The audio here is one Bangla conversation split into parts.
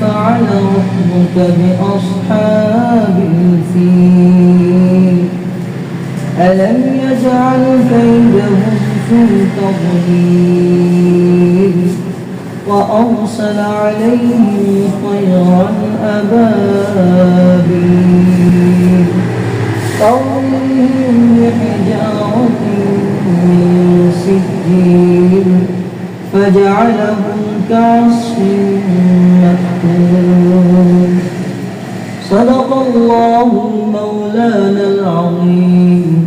فعل ربك بأصحاب الفيل ألم يجعل كيدهم في تضليل وأرسل عليهم طيرا أبابيل ترميهم بحجارة من سجيل فجعلهم كعصف مكتوب صدق الله مولانا العظيم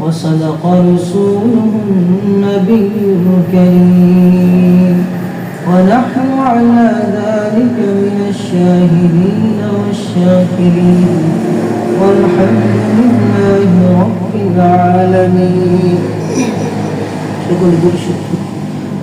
وصدق رسوله النبي الكريم. ونحن على ذلك من الشاهدين والشاكرين. والحمد لله رب العالمين. شكرا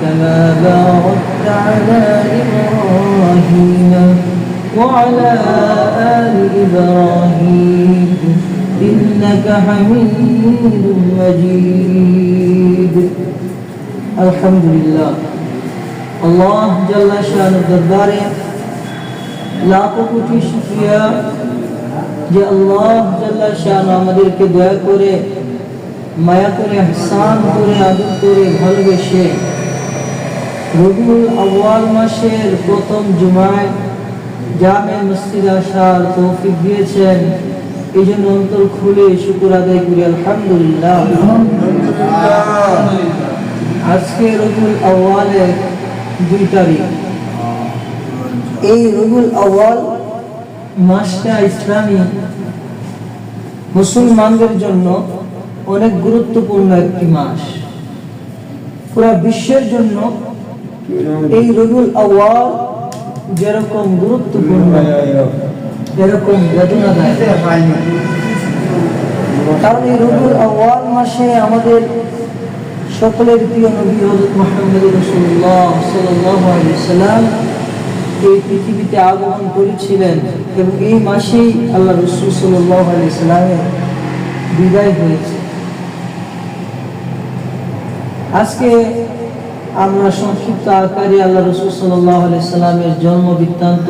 كما باركت على إبراهيم وعلى آل إبراهيم إنك حميد مجيد الحمد لله الله جل شانه দরবারে লাখো কোটি শুকরিয়া যে আল্লাহ জাল্লা শাহ আমাদেরকে দয়া করে মায়া করে হাসান করে আদর করে ভালোবেসে রবিউল আউয়াল মাসের প্রথম জুমায় জামে মসজিদ আসার তৌফিক দিয়েছেন। এই জন্য অন্তর খুলে শুকুর আদায় করি, আলহামদুলিল্লাহ। আজকে রবিউল আউয়ালের দুই তারিখ। এই রবিউল আউয়াল মাসটা ইসলামী মুসলমানদের জন্য অনেক গুরুত্বপূর্ণ একটি মাস। পুরা বিশ্বের জন্য এই রবিউল আওয়াল যেরকম গুরুত্বপূর্ণ এরকম বেদনাদায়ক কারণ এই রবিউল আওয়াল মাসে আমাদের সকলের প্রিয় নবী হজরত মোহাম্মদ রসুল্লাহ সাল্লাহ সাল্লাম এই পৃথিবীতে আগমন করেছিলেন এবং এই মাসেই আল্লাহ রসুল সাল্লাহ সাল্লামের বিদায় হয়েছে। আজকে আমরা সংক্ষিপ্ত আকারে আল্লাহ রসুল সাল্লাহ সাল্লামের জন্ম বৃত্তান্ত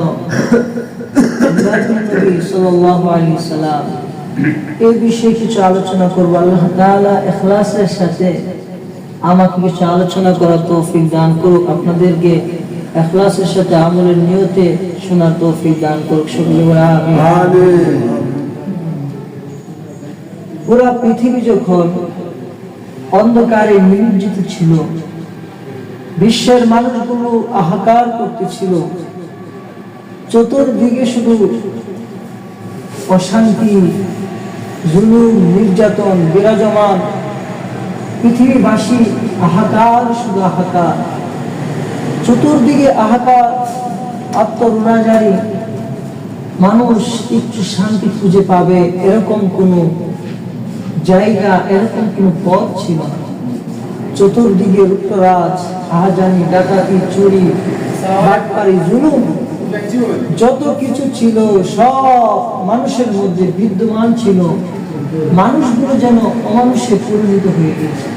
সাল্লাহ আলী সাল্লাম এই বিষয়ে কিছু আলোচনা করব। আল্লাহ এখলাসের সাথে আমাকে কিছু আলোচনা করার তৌফিক দান করুক। আপনাদেরকে এখলাসের সাথে আমলের নিয়তে শোনার তৌফিক দান করুক। সকলে পুরা পৃথিবী যখন অন্ধকারে নিমজ্জিত ছিল বিশ্বের মানুষগুলো আহাকার করতেছিল। চতুর্দিকে শুধু অশান্তি, জুলুম, নির্যাতন, বিরাজমান। পৃথিবীবাসী আহাকার, শুধু আহাকার। চতুর্দিকে আহাকার আত্মরুণাজারী মানুষ একটু শান্তি খুঁজে পাবে, এরকম কোনো জায়গা, এরকম কোনো পথ ছিল না। চতুর্দিকে রুক্তরাজ আহাজানি ডাকাতি, চুরি, বাটপারি, জুলুম, যত কিছু ছিল সব মানুষের মধ্যে বিদ্যমান ছিল। মানুষগুলো যেন অমানুষে পরিণত হয়ে গেছে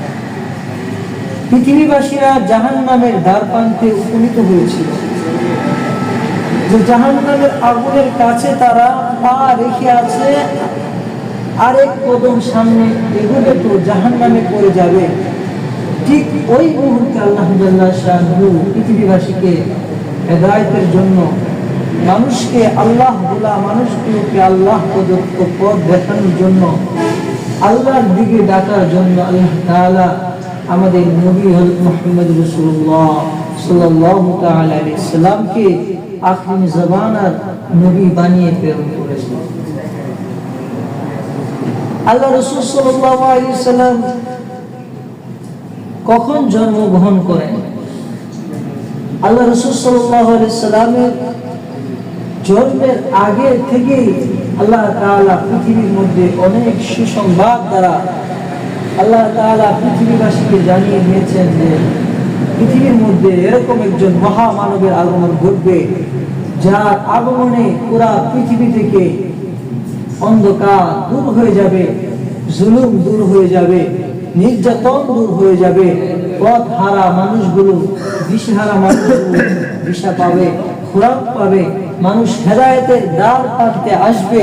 পৃথিবীবাসীরা জাহান নামের দ্বার প্রান্তে উপনীত হয়েছিল। যে জাহান নামের আগুনের কাছে তারা পা রেখে আছে, আরেক কদম সামনে এগুলো তো জাহান নামে পড়ে যাবে। ঠিক ওই মুহূর্তে আল্লাহ শাহু পৃথিবীবাসীকে হেদায়তের জন্য মানুষকে আল্লাহ বলা মানুষগুলোকে আল্লাহ প্রদত্ত পথ দেখানোর জন্য, আল্লাহর দিকে ডাকার জন্য আল্লাহ তাআলা আমাদের নবী হযরত মুহাম্মদ রাসূলুল্লাহ সাল্লাল্লাহু তাআলা আলাইহি সাল্লামকে আখিরি নবী বানিয়ে প্রেরণ করেছেন। আল্লাহ রাসূল সাল্লাল্লাহু আলাইহি সাল্লাম কখন জন্মগ্রহণ করেন আল্লাহ রসুল সাল্লামের জন্মের আগে থেকেই আল্লাহ তাআলা পৃথিবীর মধ্যে অনেক সুসংবাদ দ্বারা আল্লাহ তাআলা পৃথিবীবাসীকে জানিয়ে দিয়েছেন যে পৃথিবীর মধ্যে এরকম একজন মহামানবের আগমন ঘটবে, যার আগমনে পুরা পৃথিবী থেকে অন্ধকার দূর হয়ে যাবে, জুলুম দূর হয়ে যাবে। নির্যাতন দূর হয়ে যাবে। পথ হারা মানুষগুলো, দিশহারা মানুষগুলো দিশা পাবে, খোরাক পাবে, মানুষ হেদায়তের দ্বার পাতে আসবে।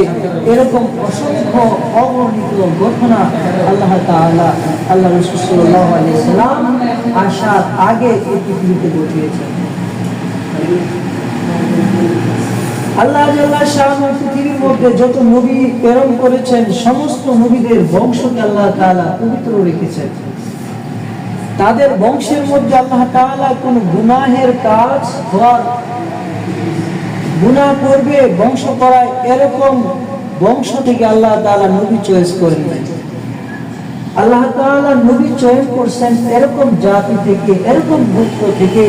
এরকম অসংখ্য অগণিত ঘটনা আল্লাহ তাআলা, আল্লাহ রসুল সাল্লাল্লাহু আলাইহি সাল্লাম আসার আগে এই পৃথিবীতে ঘটিয়েছেন। আল্লাহ জাল্লাহ শাহ পৃথিবীর মধ্যে যত নবী প্রেরণ করেছেন, সমস্ত নবীদের বংশকে আল্লাহ তাআলা পবিত্র রেখেছেন তাদের বংশের মধ্যে আল্লাহ তাআলা কোন গুনাহের কাজ হওয়ার গুনাহ করবে, বংশ করায় এরকম বংশ থেকে আল্লাহ তাআলা নবী চয়েস করেন। আল্লাহ তাআলা নবী চয়ন করছেন এরকম জাতি থেকে, এরকম গোত্র থেকে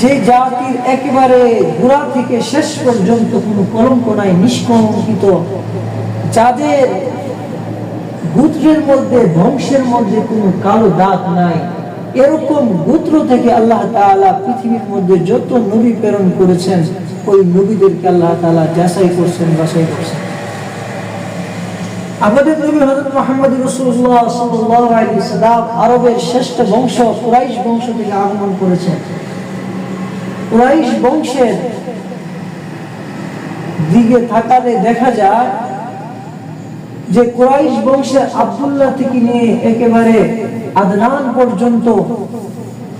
যে জাতির একেবারে গোড়া থেকে শেষ পর্যন্ত কোনো কলঙ্ক নাই নিষ্কলঙ্কিত, যাদের গোত্রের মধ্যে, বংশের মধ্যে কোনো কালো দাগ নাই, এরকম গোত্র থেকে আল্লাহ তাআলা পৃথিবীর মধ্যে যত নবী প্রেরণ করেছেন, ওই নবীদেরকে আল্লাহ তাআলা যাচাই করছেন, বাছাই করছেন। আমাদের নবী হযরত মুহাম্মদ সাল্লাম আরবের শ্রেষ্ঠ বংশ, কুরাইশ বংশ থেকে আগমন করেছেন। কুরাইশ বংশের দিকে তাকালে দেখা যায় যে কুরাইশ বংশের আব্দুল্লাহ থেকে নিয়ে একেবারে আদনান পর্যন্ত,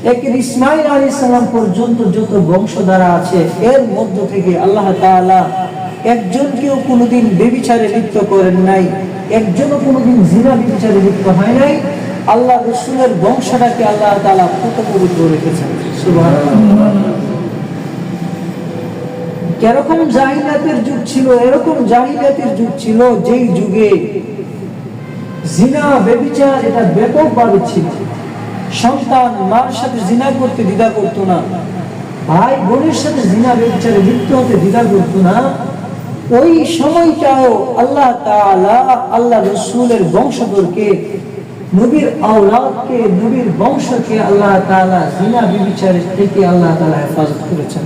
একের ইসমাইল আলী পর্যন্ত যত আছে, এর মধ্য থেকে আল্লাহ তাআলা একজনকেও কোনোদিন বেবিচারে লিপ্ত করেন নাই, একজনও কোনোদিন জিনা বেবিচারে লিপ্ত হয় নাই। আল্লাহ রসুলের বংশটাকে আল্লাহ তাআলা কত পবিত্র রেখেছেন কেরকম জাহিলাতের যুগ ছিল, এরকম জাহিলাতের যুগ ছিল যেই যুগে জিনা, বেবিচার এটা ব্যাপকভাবে ছিল। সন্তান মার সাথে জিনা করতে দ্বিধা করতো না, ভাই বোনের সাথে জিনা, বেবিচারে লিপ্ত হতে দ্বিধা করতো না। ওই সময়টাও আল্লাহ তাআলা, আল্লাহ রসুলের বংশধরকে, নবীর আওলাদকে, নবীর বংশকে আল্লাহ তাআলা জিনা, বেবিচারের থেকে আল্লাহ তাআলা হেফাজত করেছেন।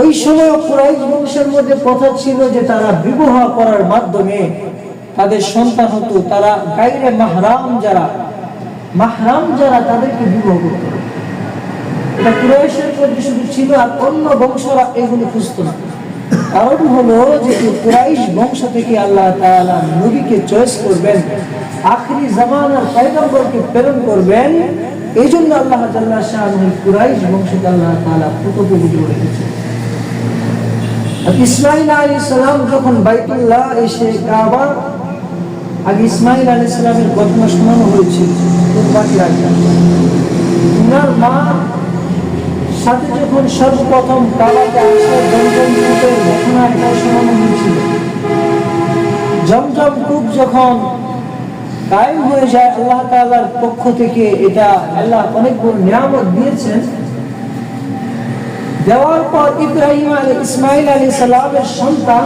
ওই সময় কুরাইশ বংশের মধ্যে কথা ছিল যে তারা বিবাহ করার মাধ্যমে তাদের সন্তান হতো, তারা গাইরে মাহরাম যারা মাহরাম যারা তাদেরকে বিবাহ করত। এটা কুরাইশের মধ্যে শুধু ছিল আর অন্য বংশরা এগুলো খুঁজতো না। কারণ হলো যে কুরাইশ বংশ থেকে আল্লাহ তাআলা নবীকে চয়েস করবেন, আখরি জামানার পয়গম্বরকে প্রেরণ করবেন এই জন্য আল্লাহ তাআলা শাহ কুরাইশ বংশকে আল্লাহ তাআলা পুতপবিত্র রেখেছেন। ইসমাইল আলী সালাম যখন বাইতুল্লাহ এসে কাবা আগে ইসমাইল আলী সালামের ঘটনা শোনানো হয়েছিল উনার মা সাথে যখন সর্বপ্রথম কাবাতে আসে, জমজম কূপের ঘটনা এটা শোনানো হয়েছিল। জমজম কূপ যখন কায়েম হয়ে যায়, আল্লাহ তাআলার পক্ষ থেকে এটা আল্লাহ অনেক বড় নিয়ামত দিয়েছেন। দেওয়ার পর ইব্রাহিম আলী ইসমাইল আলী সালামের সন্তান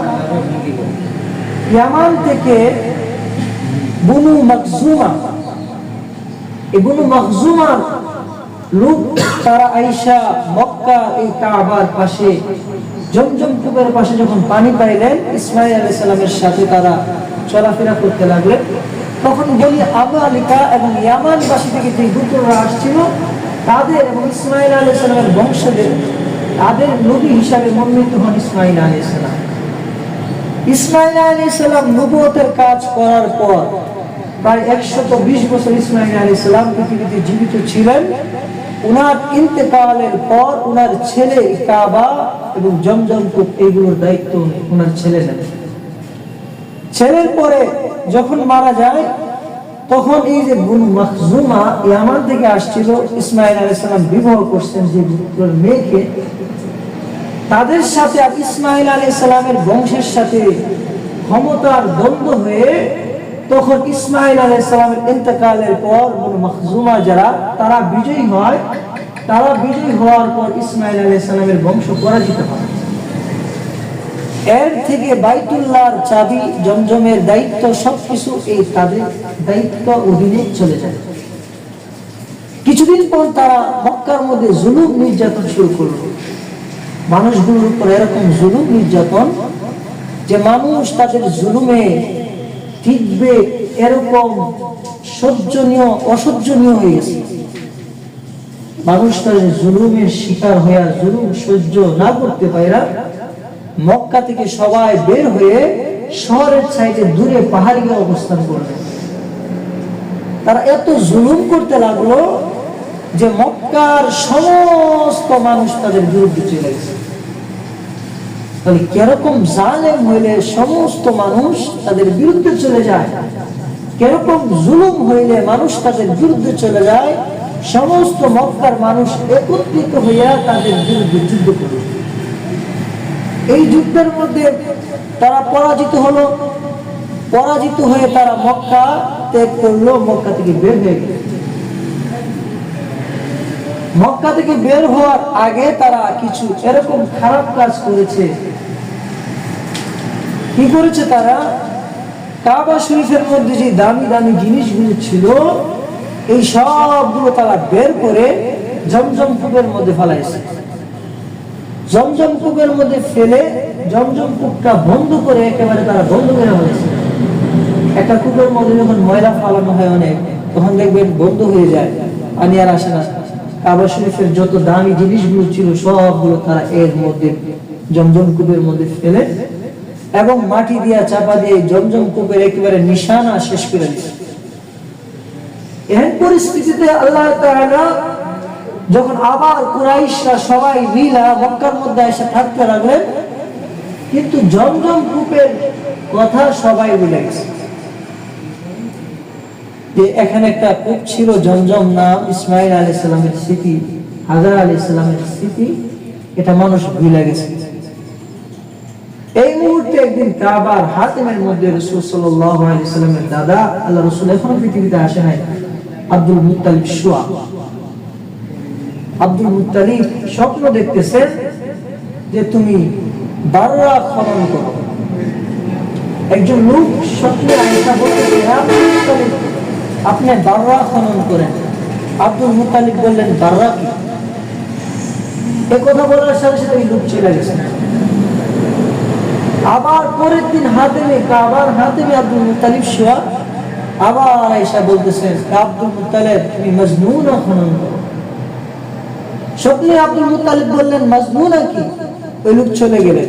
ইয়ামান থেকে বুনু মখজুমা। এই বুনু মখজুমার লোক, তারা আইসা মক্কা এই কাবার পাশে, জমজম কূপের পাশে যখন পানি পাইলেন, ইসমাইল আলী সালামের সাথে তারা চলাফেরা করতে লাগলেন। তখন বলি আবু আলিকা এবং ইয়ামানবাসী থেকে যে গুত্ররা আসছিল, তাদের এবং ইসমাইল আলী সালামের বংশদের তাদের নবী হিসাবে মনোনীত হন ইসমাইল আলী সালাম। ইসমাইল আলী সালাম নবুয়তের কাজ করার পর প্রায় একশত বিশ বছর ইসমাইল আলী সালাম পৃথিবীতে জীবিত ছিলেন। উনার ইন্তেকালের পর উনার ছেলে কাবা এবং জমজম কূপ এইগুলোর দায়িত্ব উনার ছেলে নেন। ছেলের পরে যখন মারা যায় তখন এই যে গুন মখজুমা ইয়ামান থেকে আসছিল ইসমাইল আলাইসালাম বিবাহ করছেন যে মেয়েকে। তাদের সাথে ইসমাইল আলাইসালামের বংশের সাথে ক্ষমতার দ্বন্দ্ব হয়ে তখন ইসমাইল আলাইসালামের ইন্তকালের পর গুন মখজুমা যারা, তারা বিজয়ী হয়। তারা বিজয়ী হওয়ার পর ইসমাইল আলাইসালামের বংশ পরাজিত হয়। এর থেকে বাইতুল্লাহর চাবি, জমজমের দায়িত্ব সবকিছু এই তাদের দায়িত্ব অধীনে চলে যায়। কিছুদিন পর তারা মক্কার মধ্যে জুলুম নির্যাতন শুরু করল। মানুষগুলোর উপর এরকম জুলুম নির্যাতন যে মানুষ তাদের জুলুমে টিকবে এরকম সহ্যনীয়, অসহ্যনীয় হয়ে গেছে। মানুষ তাদের জুলুমের শিকার হয়ে জুলুম সহ্য না করতে পারে মক্কা থেকে সবাই বের হয়ে শহরের সাইডে দূরে পাহাড়ি অবস্থান করবে। তারা এত জুলুম করতে লাগল যে মক্কার সমস্ত মানুষ তাদের বিরুদ্ধে চলে গেছে। তাহলে কীরকম জালেম হইলে সমস্ত মানুষ তাদের বিরুদ্ধে চলে যায়? কীরকম জুলুম হইলে মানুষ তাদের বিরুদ্ধে চলে যায়? সমস্ত মক্কার মানুষ একত্রিত হইয়া তাদের বিরুদ্ধে যুদ্ধ করবে এই যুদ্ধের মধ্যে তারা পরাজিত হলো। পরাজিত হয়ে তারা মক্কা ত্যাগ করল, মক্কা থেকে বের হয়ে গেল। মক্কা থেকে বের হওয়ার আগে তারা কিছু এরকম খারাপ কাজ করেছে। কি করেছে তারা? কাবা শরীফের মধ্যে যে দামি দামি জিনিসগুলো ছিল, এই সবগুলো তারা বের করে জমজম কূপের মধ্যে ফেলাইছে। জমজম কূপের মধ্যে ফেলে জমজম কূপটা বন্ধ করে একেবারে তারা বন্ধ করে ফেলেছে। একটা কূপের মধ্যে যখন ময়লা ফালানো হয় অনেক, তখন দেখবেন বন্ধ হয়ে যায়, পানি আর আসে না। কাবা শরীফের যত দামি জিনিসগুলো ছিল, সবগুলো তারা এর মধ্যে, জমজম কূপের মধ্যে ফেলে এবং মাটি দিয়া চাপা দিয়ে জমজম কূপের একেবারে নিশানা শেষ করে এহেন পরিস্থিতিতে আল্লাহ যখন আবার কুরাইশরা সবাই মিলা মক্কার মধ্যে এসে থাকতে লাগলেন, কিন্তু জমজম কূপের কথা সবাই ভুলে গেছে। যে এখানে একটা কূপ ছিল জমজম নাম ইসমাইল আলী সালামের স্মৃতি হাজার আলী সালামের স্মৃতি এটা মানুষ ভুলে গেছে। এই মুহূর্তে একদিন কাবার হাতিমের মধ্যে রসুল সাল্লাল্লাহু আলাইহি সাল্লামের দাদা আল্লাহ রসুল এখনও পৃথিবীতে আসে নাই আব্দুল মুত্তালিব শুয়া। আব্দুল মুত্তালিব স্বপ্ন দেখতেছে যে তুমি বাররা খনন করো। একজন লোক স্বপ্নে আয়সা বলতেছে "হে আব্দুল মুত্তালিব, আপনি বাররা খনন করেন। আব্দুল মুতালিব বললেন বাররা কি? এ কথা বলার সাথে সাথে লোক চলে গেছে। আবার পরের দিন হাতে আবার হাতে আব্দুল মুতালিব শোয়া, আবার আয়সা বলতেছেন আব্দুল মুতালিব, তুমি মজনুন খনন করো। স্বপ্নে আব্দুল মুতালিব বললেন, মজনুনা কি ওই লোক চলে গেলেন।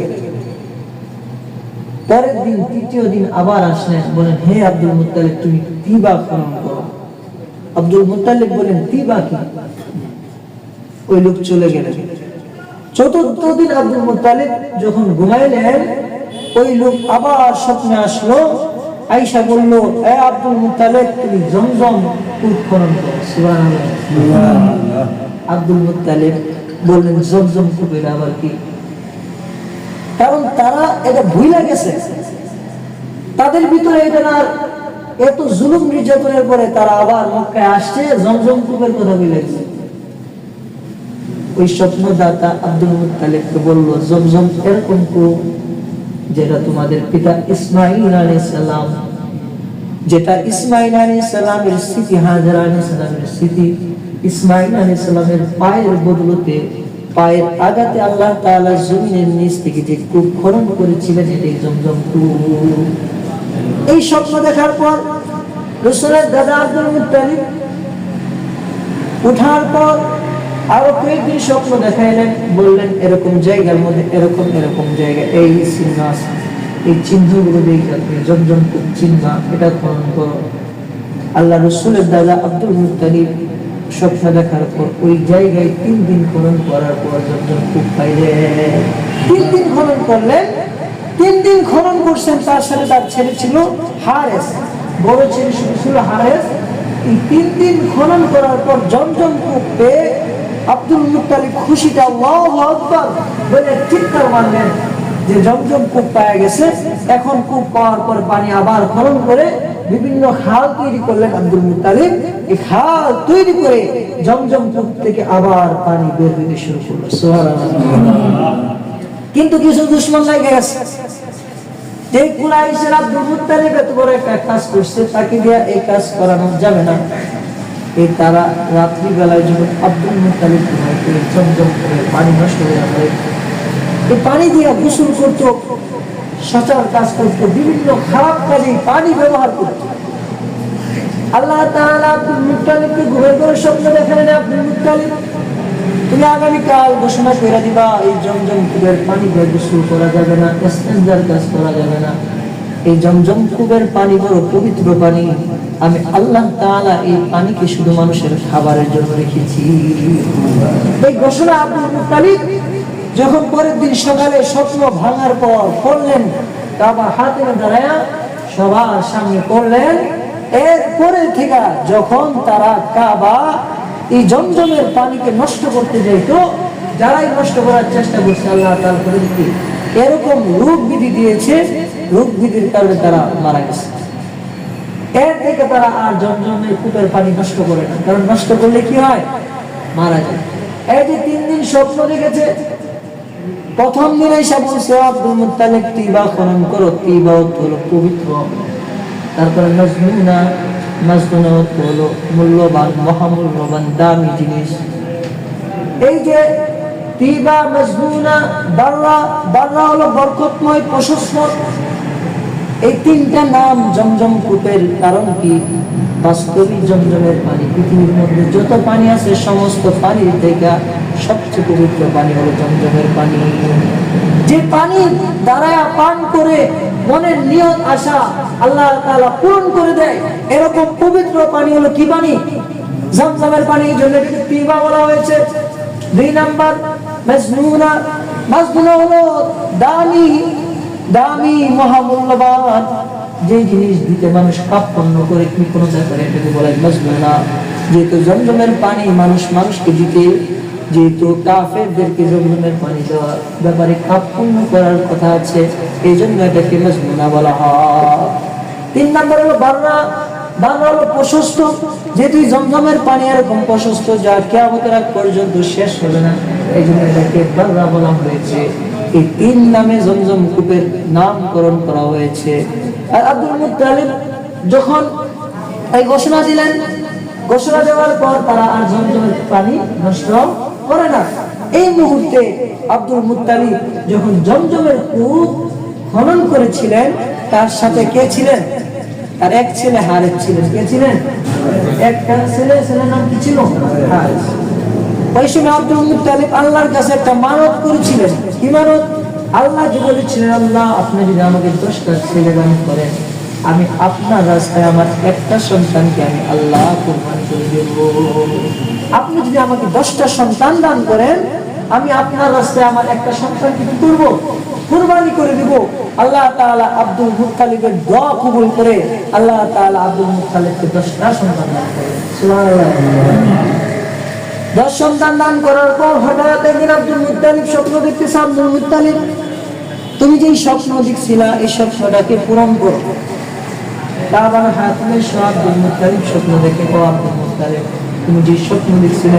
পরের দিন তৃতীয় দিন আবার আসলেন বলেন হে আব্দুল মুতালিব তুমি তিবা খনন করো। আব্দুল মুতালিব বলেন তিবা কি? ওই লোক চলে গেলেন। চতুর্থ দিন আব্দুল মুতালিব যখন ঘুমাইলেন ওই লোক আবার স্বপ্নে আসলো। আইসা বলল এ আব্দুল মুতালিব তুমি জমজম কূপ খনন করো। সুবহানাল্লাহ। আব্দুল মুতালিব বললেন জমজম কূপের আবার কি? কারণ তারা এটা ভুলে গেছে। তাদের ভিতরে এটা না, এত জুলুম নির্যাতনের পরে তারা আবার মক্কায় আসছে, জমজম কূপের কথা ভুলে গেছে। ওই স্বপ্নদাতা আব্দুল মুতালিবকে বলল, জমজম এরকম কূপ যেটা তোমাদের পিতা ইসমাইল আলাইহিস সালাম, যেটা ইসমাইল আলাইহিস সালামের স্মৃতি হাজার আলাইহিস সালামের স্মৃতি ইসমাইল আলাইহিস সালামের পায়ের বদলতে পায়ের আঘাতে আল্লাহ তাআলা জমিনের নিচ থেকে যে কূপ খনন করেছিলেন এটাই জমজম কূপ। এই স্বপ্ন দেখার পর রসুলের দাদা আব্দুল মুত্তালিব উঠার পর আরও কয়েকদিন স্বপ্ন দেখাইলেন, বললেন, এরকম জায়গার মধ্যে এরকম এরকম জায়গা, এই চিহ্ন আছে, এই চিহ্নগুলো দেখে জমজম কূপ চিহ্ন এটা খনন করো। আল্লাহ রসুলের দাদা আব্দুল মুত্তালিব স্বপ্ন দেখার পর, ওই জায়গায় তিন দিন খনন করার পর জমজম কূপ পাইলেন তিন দিন খনন করলেন। তিন দিন খনন করছেন, তার সাথে তার ছেলে ছিল হারেস। বড় ছেলে ছিল হারেস। এই তিন দিন খনন করার পর জমজম কূপ পেয়ে আব্দুল খুশিটা আল্লাহু আকবার বলে চিৎকার মারলেন যে জমজম কূপ পাওয়া গেছে। এখন কূপ পাওয়ার পর পানি আবার খনন করে বিভিন্ন খাল তৈরি করলেন আব্দুল মুতালিব এই খাল তৈরি করে জমজম কূপ থেকে আবার পানি বের হতে শুরু করল। কিন্তু কিছু দুশ্মন লেগে গেছে। যে কুরাইশের আব্দুল মুত্তালিব এত বড় একটা কাজ করছে, তাকে দিয়ে এই কাজ করানো যাবে না। এই তারা রাত্রি বেলায় যখন আব্দুল ঘুমাইতে জমজম করে পানি নষ্ট হয়ে যাবে এই পানি দিয়ে গোসল করতো। সচার কাজ করতো বিভিন্ন খারাপ কাজে পানি ব্যবহার করতো। আল্লাহ মুত্তালিবকে ঘুরে ঘুরে স্বপ্ন তুমি আগামীকাল ঘোষণা করে দিবা, এই জমজম কুবের পানি গোসল করা যাবে না কাজ করা যাবে না। এই জমজম কুবের পানি বড় পবিত্র পানি। আমি আল্লাহ তাআলা এই পানিকে শুধু মানুষের খাবারের জন্য রেখেছি। এই ঘোষণা আব্দুল যখন পরের দিন সকালে স্বপ্ন ভাঙার পর পড়লেন কাবা হাতে দাঁড়ায়া সবার সামনে পড়লেন। এরপরে থেকে যখন তারা কাবা এই জমজমের পানিকে নষ্ট করতে যাইতো, যারাই নষ্ট করার চেষ্টা করছে, আল্লাহ তার করে দিতে এরকম রোগ বিধি দিয়েছে রোগ বিধির কারণে তারা মারা গেছে। এর থেকে তারা আর জমজমের কূপের পানি নষ্ট করে না, কারণ নষ্ট করলে কি হয়? মারা যায়। এই যে তিন দিন স্বপ্ন দেখেছে প্রথম দিন এসে বলছে, আব্দুল মুত্তালিব, তিবা খনন করো, তিবা হলো পবিত্র তারপরে নজমুনা মাজমুনা হলো মূল্যবান, মহামূল্যবান, দামি জিনিস। এই যে তিবা মজমুনা বাররা বাররা হলো বরকতময়, প্রশস্ত। এই তিনটা নাম জমজম কূপের কারণ কি? বাস্তবিক জমজমের পানি, পৃথিবীর মধ্যে যত পানি আছে, সমস্ত পানির থেকে সবচেয়ে পবিত্র পানি হলো জমজমের পানি। যে পানি দ্বারা পান করে মনের নিয়ত, আশা আল্লাহ তাআলা পূরণ করে দেয়, এরকম পবিত্র পানি হলো কি পানি? জমজমের পানি জন্য পিবা বলা হয়েছে। দুই নাম্বার, মাজনুনা মাজনুনা হলো দামি দামি, মহামূল্যবান। যে জিনিস দিতে মানুষ কাপন্ন করে কি কোনো ব্যাপারে এটাকে বলা বুঝবে না। যেহেতু জমজমের পানি মানুষ মানুষকে দিতে, যেহেতু কাফেরদেরকে জমজমের পানি দেওয়ার ব্যাপারে কাপন্ন করার কথা আছে এই জন্য এটাকে মজমুনা বলা হয়। তিন নম্বর হলো বাররা বাংলা হলো প্রশস্ত। যেহেতু জমজমের পানি এরকম প্রশস্ত, যা কেয়ামতের আগ পর্যন্ত শেষ হবে না এই জন্য এটাকে বাংলা বলা হয়েছে। এই তিন নামে জমজম কূপের নামকরণ করা হয়েছে। আর আব্দুল মুত্তালিব যখন এই ঘোষণা দিলেন, ঘোষণা দেওয়ার পর তারা আর জমজমের পানি নষ্ট করে না। এই মুহূর্তে আব্দুল মুত্তালিব যখন জমজমের কূপ খনন করেছিলেন, তার সাথে কে ছিলেন? তার এক ছেলে হারেস ছিলেন। কে ছিলেন? একটা ছেলে, ছেলের নাম কি ছিল? হারেস আব্দুল আল্লাহর কাছে একটা মানত করেছিলেন। বলেছিলেন, আল্লাহ, আপনি যদি আমাকে দশটা ছেলে দান করেন, আমি আপনার রাস্তায় আমার একটা সন্তানকে আমি আল্লাহ করে দেব। আপনি যদি আমাকে দশটা সন্তান দান করেন, আমি আপনার রাস্তায় আমার একটা সন্তানকে কি করব? কুরবানি করে দিব। আল্লাহ তাআলা আব্দুল মুত্তালিবের দোয়া কবুল করে আল্লাহ তাআলা আব্দুল মুত্তালিবকে দশটা সন্তান দান করেন। সুবহানাল্লাহ। দশ সন্তান দান করার পর হঠাৎ একদিন আব্দুল মুত্তালিব স্বপ্ন মুত্তালিব, তুমি যেই স্বপ্ন এই স্বপ্নটাকে পূরণ করো। বাবার সব আব্দুল মুত্তালিব স্বপ্ন দেখে, ও আব্দুল মুত্তালিব, তুমি যে স্বপ্ন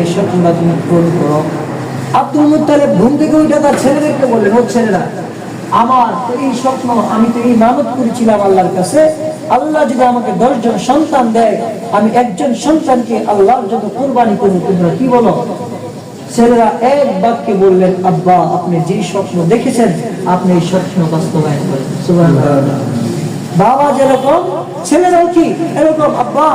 এই স্বপ্নটা তুমি পূরণ করো। আব্দুল মুত্তালিব ঘুম থেকে উঠে তার ছেলেদেরকে বললেন ও ছেলেরা, আমার এই স্বপ্ন, আমি তো এই মানত করেছিলাম আল্লাহর কাছে আল্লাহ যদি আমাকে দশজন সন্তান দেয়, আমি একজন সন্তানকে আল্লাহর জন্য কোরবানি করব তোমরা কি বলো? ছেলেরা এক বাক্যে বললেন, আব্বা, আপনি যে স্বপ্ন দেখেছেন, আপনি এই স্বপ্ন বাস্তবায়ন করেন। বাবা যেরকম ছেলেরাও কি এরকম? আব্বা,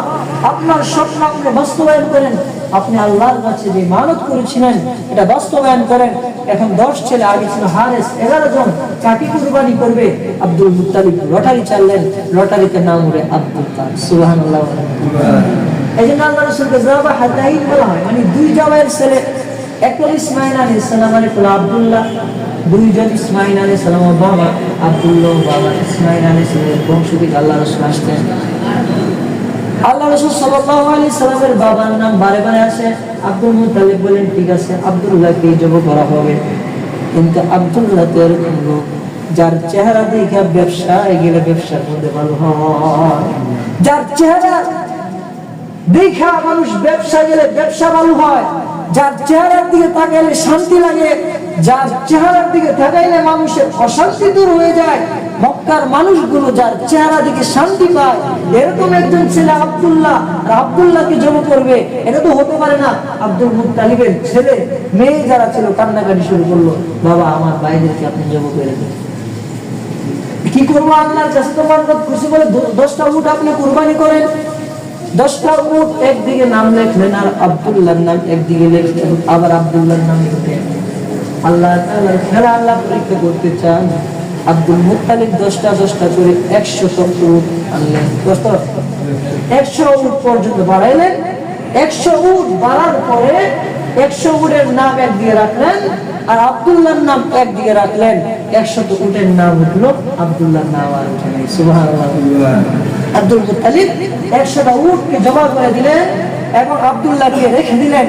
আপনার স্বপ্ন আপনি বাস্তবায়ন করেন। আপনি আল্লাহর কাছে যে মানত করেছিলেন, এটা বাস্তবায়ন করেন। এখন দশ ছেলে, আগে ছিল হারেস, এগারো জন কাকে কুরবানি করবে। আব্দুল মুত্তালিব লটারি চাললেন। লটারিতে নাম উঠে আব্দুল সুবাহ এই জন্য আল্লাহ রসুলকে জাবা হাতাইন বলা হয়। মানে দুই জামাইয়ের ছেলে, একজন ইসমাইল আলী ইসলাম আলী আব্দুল্লাহ। দুইজন ইসমাইল আলী সালাম বাবা আব্দুল্লাহ বাবা ইসমাইল আলী সালামের বংশ থেকে আল্লাহ রসুল আসতেন আল্লাহ রসুল সাল্লাল্লাহু আলাইহি সাল্লামের বাবার নাম বারে বারে আসে। আব্দুল মুতালিব বলেন, ঠিক আছে, আব্দুল্লাহকে জব করা হবে। কিন্তু আব্দুল্লাহ তো এরকম লোক, যার চেহারা দেখে ব্যবসা গেলে ব্যবসার মধ্যে ভালো যার চেহারা দেখা মানুষ ব্যবসা গেলে ব্যবসা ভালো হয়, যার চেহারার দিকে তাকাইলে শান্তি লাগে যার চেহারার দিকে তাকাইলে মানুষের অশান্তি দূর হয়ে যায়। মক্কার মানুষগুলো যার চেহারা দিকে শান্তি পায়। এরকম একজন ছেলে আব্দুল্লাহ, আর জমা করবে? এটা তো হতে পারে না। আব্দুল ছেলে, মেয়ে যারা ছিল, কান্নাকাটি শুরু করল, বাবা, আমার আপনি জমা করে কি করব তোমার খুশি বলে দশটা উঠ আপনি কুরবানি করেন? দশটা উঠ একদিকে নাম লেখলেন আর আব্দুল্লাহর নাম একদিকে লেখলেন, আবার আব্দুল্লাহর নাম আল্লাহ তাআলার খেলা আল্লাহ পরীক্ষা করতে চান। আব্দুল মুত্তালিব দশটা দশটা করে একশো উঠ আনলেন। একশো উঠ পর্যন্ত বাড়াইলেন। একশো উঠ বাড়ার পরে একশো উটের নাম একদিকে রাখলেন আর আব্দুল্লাহর নাম একদিকে রাখলেন। একশত উটের নাম উঠল আব্দুল্লাহর নাম আর উঠে নাই। সুবহানাল্লাহ। আব্দুল মুতালিব একশোটা উটকে জমা করে দিলেন এবং আব্দুল্লাহকে রেখে দিলেন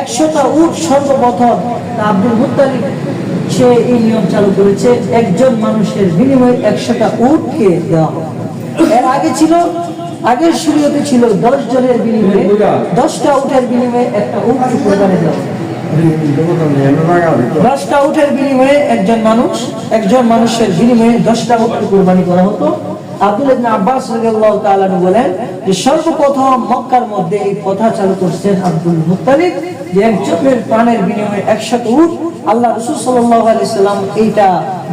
একশোটা উট সর্বপ্রথম। আব্দুল মুতালিব সে এই নিয়ম চালু করেছে, একজন মানুষের বিনিময়ে একশোটা উটকে দেওয়া এর আগে ছিল, আগের শুরুতে ছিল দশ জনের বিনিময়ে, দশটা উটের বিনিময়ে একটা উট কোরবানি দেওয়া দশটা উটের বিনিময়ে একজন মানুষ, একজন মানুষের বিনিময়ে দশটা উট কোরবানি করা হতো। আব্দুল আব্বাস রাদিয়াল্লাহু তাআলা বলেন যে সর্বপ্রথম মক্কার মধ্যে এই চালু আব্দুল মুত্তালিব, যে বিনিময়ে একশত আল্লাহ সাল্লাম এইটা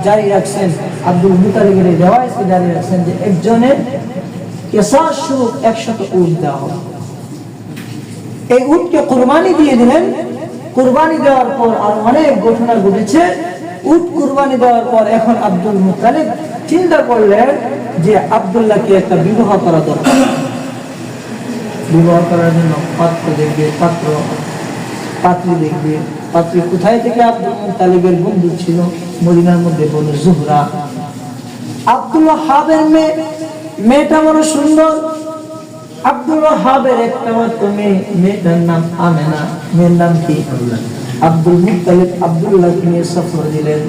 জারি রাখছেন। আব্দুল জারি রাখছেন যে একজনের একশত দেওয়া হবে এই উটকে কুরবানি দিয়ে দিলেন। কুরবানি দেওয়ার পর আর অনেক ঘটনা ঘটেছে। উট কুরবানি দেওয়ার পর এখন আব্দুল মুতালিব চিন্তা করলেন যে আব্দুল্লাহকে একটা বিবাহ করা দরকার। বিবাহ করার জন্য পাত্র দেখবে পাত্র পাত্রী দেখবে। পাত্রী কোথায় থেকে আব্দুল মুতালিবের বন্ধু ছিল? মদিনার মধ্যে বলে জুহরা। আব্দুল্লাহ হাবের মেয়ে মেয়েটা বড় সুন্দর। আব্দুল হাবের একটা মাত্র মেয়ে মেয়েটার নাম আমেনা। মেয়ের নাম কি? আব্দুল মুত্তালিব আব্দুল্লাহকে নিয়ে সফর দিলেন।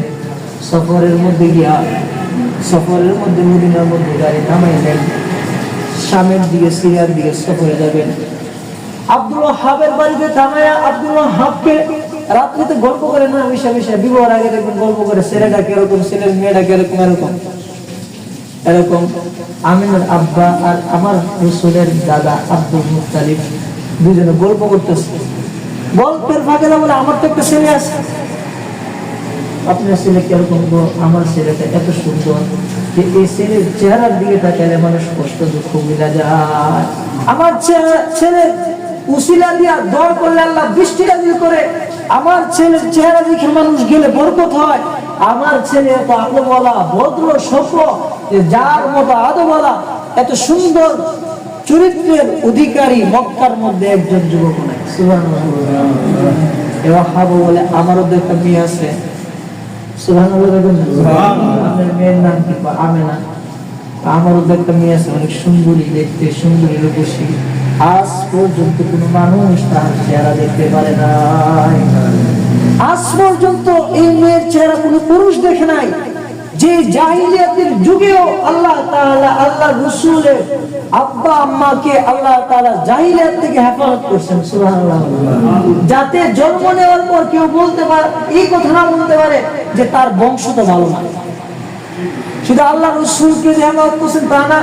সফরের মধ্যে গিয়া, সফরের মধ্যে মদিনার মধ্যে গাড়ি নামাইলেন শামের দিকে সিরিয়ার দিকে সফরে যাবেন। আব্দুল ওয়াহাবের বাড়িতে থামায়া আব্দুল ওয়াহাবকে রাত্রিতে গল্প করে না মিশা মিশা আগে দেখবেন গল্প করে, ছেলেটা কীরকম, ছেলের মেয়েটা কীরকম, এরকম। এরকম আমিনের আব্বা আর আমার রসুলের দাদা আব্দুল মুতালিব দুজনে গল্প করতেছে। গল্পের ফাঁকে না বলে আমার তো একটা ছেলে আছে। আপনার ছেলে কীরকম গো? আমার ছেলেটা এত সুন্দর। যে এই ছেলের চেহারার দিকে তাকালে মানুষ কষ্ট, দুঃখ, মিলা যায়। আমার ছেলে উসিলা দিয়া দর করলে আল্লাহ বৃষ্টি নাজিল করে। আমার ছেলের চেহারা দেখে মানুষ গেলে বরকত হয়। আমার ছেলে এত আলোওয়ালা ভদ্র, সভ্য যার মতো আদোওয়ালা এত সুন্দর চরিত্রের অধিকারী মক্কার মধ্যে একজন যুবক নাই। এবার হাবু বলে আমারও তো একটা মেয়ে আছে। মেয়ের নাম কি? আমারও একটা মেয়ে আছে, অনেক সুন্দরী দেখতে, সুন্দরী আজ পর্যন্ত কোনো মানুষ তার চেহারা দেখতে পারে আজ পর্যন্ত এই মেয়ের চেহারা কোনো পুরুষ দেখে নাই। যে জাহিলিয়াতের যুগেও আল্লাহ তাআলা, আল্লাহ রসুলের আব্বা, আম্মাকে আল্লাহ তাআলা জাহিলিয়াত থেকে হেফাজত করছেন, সুবহানাল্লাহ। যাতে জন্ম নেওয়ার পর কেউ বলতে পারে, এই কথা না বলতে পারে যে তার বংশ তো ভালো না। শুধু আল্লাহ রসুলকে যে হেফাজত করছেন তা না,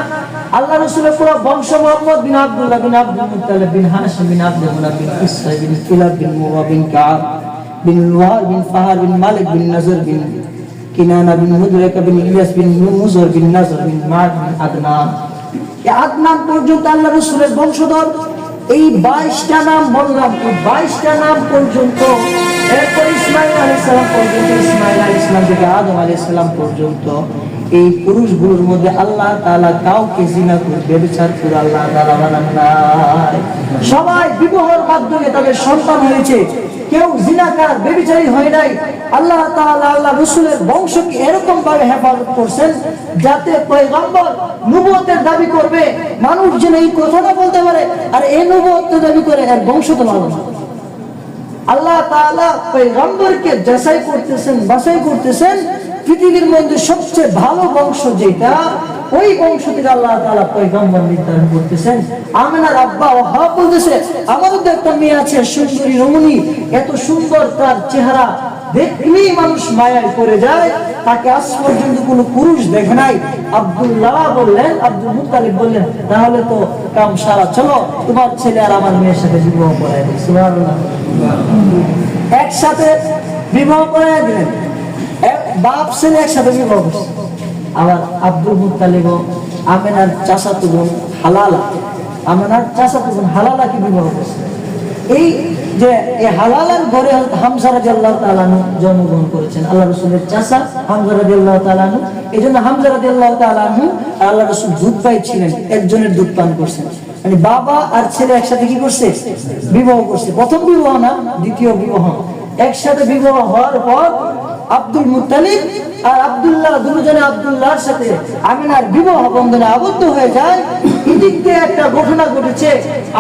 আল্লাহ রসুলের পুরো বংশ মোহাম্মদ বিন আব্দুল্লাহ বিন আব্দুল মুত্তালিব বিন হাশিম বিন আব্দুল মুনাফ বিন ইসরা বিন কিলাব বিন মুওয়া বিন কাব বিন লুহার বিন ফাহার বিন মালিক বিন নজর বিন কিনানা বিন মুদরিকা বিন ইলিয়াস বিন মুজর বিন নজর বিন মাদ বিন আদনান। আদনান পর্যন্ত আল্লাহ রসুলের বংশধর। এই বাইশটা নাম বললাম, এই বাইশটা নাম পর্যন্ত, এরপর ইসমাইল আলী সালাম পর্যন্ত, ইসমাইল আলী ইসলাম থেকে আদম আলী সালাম পর্যন্ত, এই পুরুষগুলোর মধ্যে আল্লাহ তাআলা কাউকে জিনা করে ব্যবচার করে আল্লাহ তাআলা বানান নাই। সবাই বিবাহের মাধ্যমে তাদের সন্তান হয়েছে। কেউ জিনাকার বেবিচারী হয় নাই। আল্লাহ আল্লাহ রসুলের বংশকে এরকম ভাবে হেফাজত করছেন যাতে পয়গম্বর দাবি করবে। মানুষ যেন এই কথাটা বলতে পারে, আর এই দাবি করে এর বংশ তো মানব না। আল্লাহ পয়গম্বরকে যাচাই করতেছেন, বাছাই করতেছেন। পৃথিবীর মধ্যে সবচেয়ে ভালো বংশ যেটা, ওই বংশ থেকে আল্লাহ তাআলা পয়গম্বর নির্ধারণ করতেছেন। আমেনার আব্বা ও হা বলতেছে, আমাদের তো একটা মেয়ে আছে, সুন্দরী রমণী। এত সুন্দর তার চেহারা দেখলেই মানুষ মায়ায় পড়ে যায়, তাকে আজ পর্যন্ত কোনো পুরুষ দেখে নাই। আব্দুল্লাহ বললেন, আব্দুল মুতালিব বললেন, তাহলে তো কাম সারা, চলো, তোমার ছেলে আর আমার মেয়ের সাথে বিবাহ করাই একসাথে বিবাহ করে দিলেন। বাপ ছেলে একসাথে বিবাহ করছে। আবার আব্দুল মুতালিব আমেনার চাচাতো বোন হালালা, আমেনার চাচাতো বোন হালালাকে বিবাহ করছে। এই যে এই হালালার ঘরে হামসা রাজি আল্লাহ তালানু জন্মগ্রহণ করেছেন। আল্লাহ রসুলের চাষা হামসা রাজি আল্লাহ তালানু এই জন্য হামসা রাজি আল্লাহ তালানু আল্লাহ রসুল দুধ পাই ছিলেন, একজনের দুধ পান করছেন। মানে বাবা আর ছেলে একসাথে কি করছে? বিবাহ করছে। প্রথম বিবাহ না, দ্বিতীয় বিবাহ। একসাথে বিবাহ হওয়ার পর আব্দুল মুত্তালিব আর আব্দুল্লাহ, দুজনে আব্দুল্লাহর সাথে আমিনার বিবাহ বন্ধনে আবদ্ধ হয়ে যায়। এদিক দিয়ে একটা ঘটনা ঘটেছে।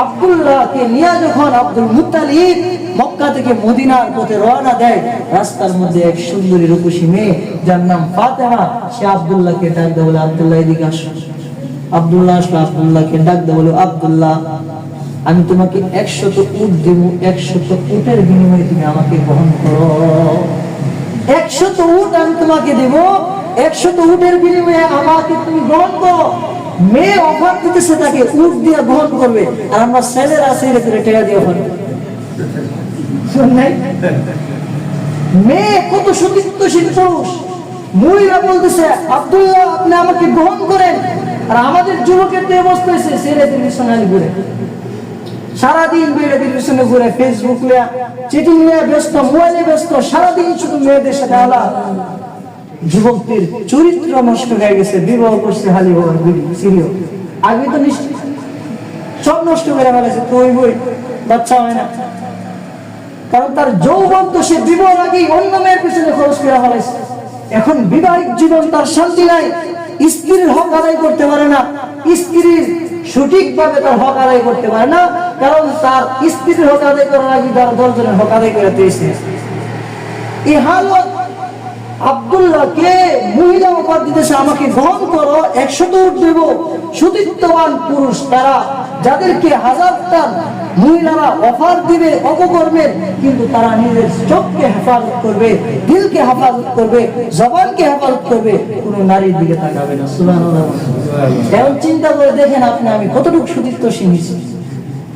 আব্দুল্লাহকে নিয়ে যখন আব্দুল মুত্তালিব মক্কা থেকে মদিনার পথে রওনা দেয়, রাস্তার মধ্যে এক সুন্দরী রূপসী মেয়ে, যার নাম ফাতেমা সে আব্দুল্লাহকে ডাক দেয় বলে, আব্দুল্লাহ, এদিকে আসো। আব্দুল্লাহ আসলো, আব্দুল্লাহকে ডাক দেয় বলে, আব্দুল্লাহ, আমি তোমাকে একশত উট দেবো, একশত উটের বিনিময়ে তুমি আমাকে গ্রহণ করো। একশত উট আমি তোমাকে দেব। একশত উটের বিনিময়ে আমাকে তুমি গ্রহণ করো। মেয়ে অফার দিতেছে তাকে, উট দিয়ে গ্রহণ করবে। আর আমরা ছেলেরা ছেলে করে টেকা দিয়ে অফার মেয়ে কত সতীত্বশীল পুরুষ। মহিলা বলতেছে, আব্দুল্লাহ, আপনি আমাকে গ্রহণ করেন। আর আমাদের যুবকের তো অবস্থা হয়েছে, ছেলেদের মিশনারি ঘুরে। সারাদিন মেয়েদের পিছনে ঘুরে ফেসবুক নিয়ে চিঠি নিয়ে ব্যস্ত মোবাইলে ব্যস্ত, সারাদিন শুধু মেয়েদের সাথে আলা যুবকদের চরিত্র নষ্ট হয়ে গেছে, বিবাহ করছে হালি হওয়ার সিরিয় আগে তো নিশ্চিত সব নষ্ট করে ফেলেছে, তুই বই, বাচ্চা হয় না। কারণ তার যৌবন তো সে বিবাহ আগেই অন্য মেয়ের পিছনে খরচ করে ফেলেছে। এখন বিবাহিক জীবন তার শান্তি নাই, স্ত্রীর হক আদায় করতে পারে না। স্ত্রীর সঠিকভাবে তার হক আদায় করতে পারে না কারণ তার স্ত্রীর হক আদায় করার আগে তার দশজনের হক আদায় করে দিয়েছে। এই হালত মহিলা দিতেছে, আমাকে গ্রহণ করো দেব। সুতিত্ববান পুরুষ তারা, যাদেরকে হাজারটা মহিলারা অফার দিবে অপকর্মের কিন্তু তারা নিজের চোখকে হেফাজত করবে, দিলকে হেফাজত করবে, জবানকে হেফাজত করবে, কোনো নারীর দিকে তাকাবে না। এখন চিন্তা করে দেখেন আপনি, আমি কতটুকু সুতিত্ব শিখেছি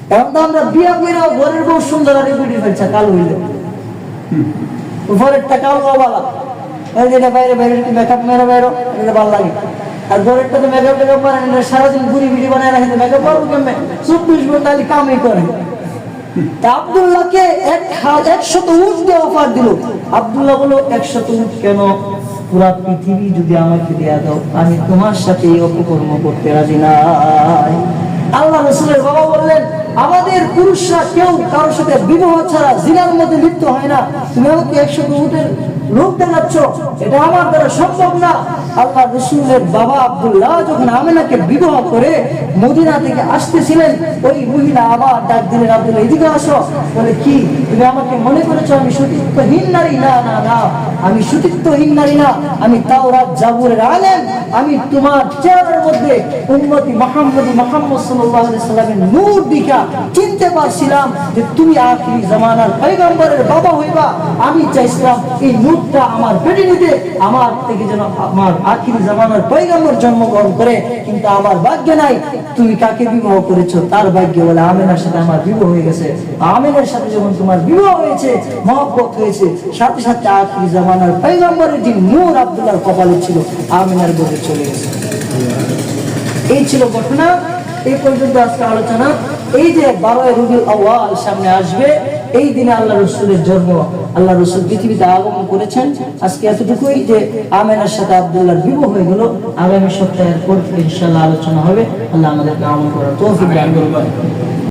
তো আমরা বিয়া করে ঘরের বউ সুন্দর আর বিড়ি ফেলছে, কালো হইলে। উপরের টাকাও বাবা এই যে এটা বাইরে বাইরে মেকআপ মেরে বাইরো, এটা ভালো লাগে। আর ঘরেরটা তো মেকআপ টেকআপ করে না, সারাদিন ঘুরি ভিড়ি বানায় রাখে মেকআপ করব কেমন? চব্বিশ ঘণ্টা খালি কামই করে। তা আব্দুল্লাহকে এক একশত উট দিয়ে অফার দিল। আব্দুল্লাহ বলো একশত উট কেন? পুরা পৃথিবী যদি আমাকে দেয়া দাও, আমি তোমার সাথে এই অপকর্ম করতে রাজি নাই। আল্লাহ রসুলের বাবা বললেন আমাদের পুরুষরা কেউ কারোর সাথে বিবাহ ছাড়া জিনার মধ্যে লিপ্ত হয় না। তুমি আমাকে একশো উটের লোক দেখাচ্ছ, এটা আমার দ্বারা সম্ভব না। আল্লাহ রসুলের বাবা যখন বিবাহ করে মদিনা থেকে আসতেছিলেন, ওই মহিলা আবার ডাক দিলেন এদিকে আসো। বলে, কি? তুমি আমাকে মনে করেছ আমি সতীত্বহীন নারী? না না না, আমি সতীত্বহীন নারী না। আমি জাবুরের আমি তোমার চেহারার মধ্যে উম্মতি মোহাম্মদী মোহাম্মদ সাল্লামের নূর দেখা চিনতে পারছিলাম যে তুমি আখিরি জামানার পয়গম্বরের বাবা হইবা। আমি চাইছিলাম এই নূরটা আমার পেটে নিতে, আমার থেকে যেন আমার আখিরি জামানার পয়গম্বর জন্মগ্রহণ করে, কিন্তু আমার ভাগ্য নাই। তুমি কাকে বিবাহ করেছ? তার ভাগ্য বলে আমেনার সাথে আমার বিবাহ হয়ে গেছে। আমেনের সাথে যখন তোমার বিবাহ হয়েছে, মহব্বত হয়েছে, সাথে সাথে আখিরি জামানার পয়গম্বরের যে নূর আব্দুল্লাহর কপালে ছিল, আমেনার বলে চলে গেছে। এই ছিল ঘটনা। এই পর্যন্ত আজকে আলোচনা। এই যে বারোই রবিউল আওয়াল সামনে আসবে এই দিনে আল্লাহ রসুলের জন্ম, আল্লাহ রসুল পৃথিবীতে আগমন করেছেন। আজকে এতটুকুই যে আমেনার সাথে আবদুল্লাহর বিবাহ হয়ে গেল। আগামী সপ্তাহের পর থেকে ইনশাল্লাহ আলোচনা হবে। আল্লাহ আমাদেরকে আমল করার করবেন